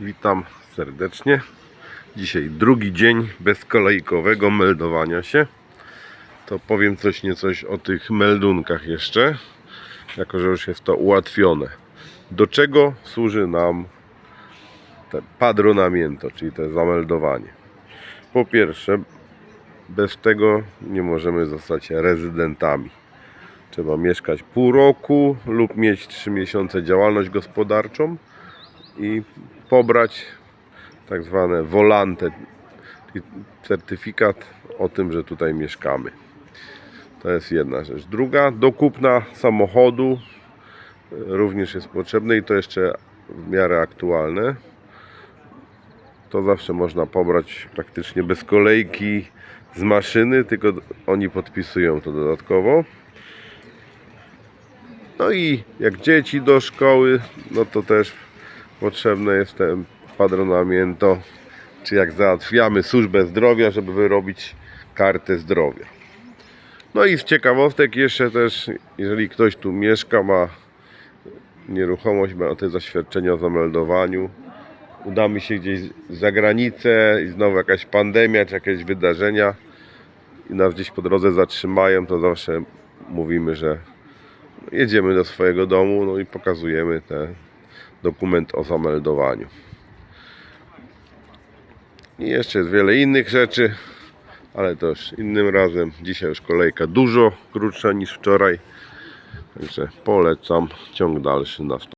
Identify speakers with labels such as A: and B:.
A: Witam serdecznie. Dzisiaj drugi dzień bezkolejkowego meldowania się. To powiem coś niecoś o tych meldunkach jeszcze, jako że już jest to ułatwione. Do czego służy nam te padronamiento, czyli to zameldowanie? Po pierwsze, bez tego nie możemy zostać rezydentami. Trzeba mieszkać pół roku lub mieć 3 miesiące działalność gospodarczą i pobrać tak zwane volante, certyfikat o tym, że tutaj mieszkamy. To jest jedna rzecz. Druga, do kupna samochodu również jest potrzebne i to jeszcze w miarę aktualne. To zawsze można pobrać praktycznie bez kolejki z maszyny, tylko oni podpisują to dodatkowo. No i jak dzieci do szkoły, no to też potrzebne jest ten padronamiento, czy jak załatwiamy służbę zdrowia, żeby wyrobić kartę zdrowia. No i z ciekawostek jeszcze też, jeżeli ktoś tu mieszka, ma nieruchomość, ma te zaświadczenie o zameldowaniu, udamy się gdzieś za granicę i znowu jakaś pandemia, czy jakieś wydarzenia i nas gdzieś po drodze zatrzymają, to zawsze mówimy, że jedziemy do swojego domu no i pokazujemy ten dokument o zameldowaniu. I jeszcze jest wiele innych rzeczy, ale to już innym razem. Dzisiaj już kolejka dużo krótsza niż wczoraj. Także polecam ciąg dalszy na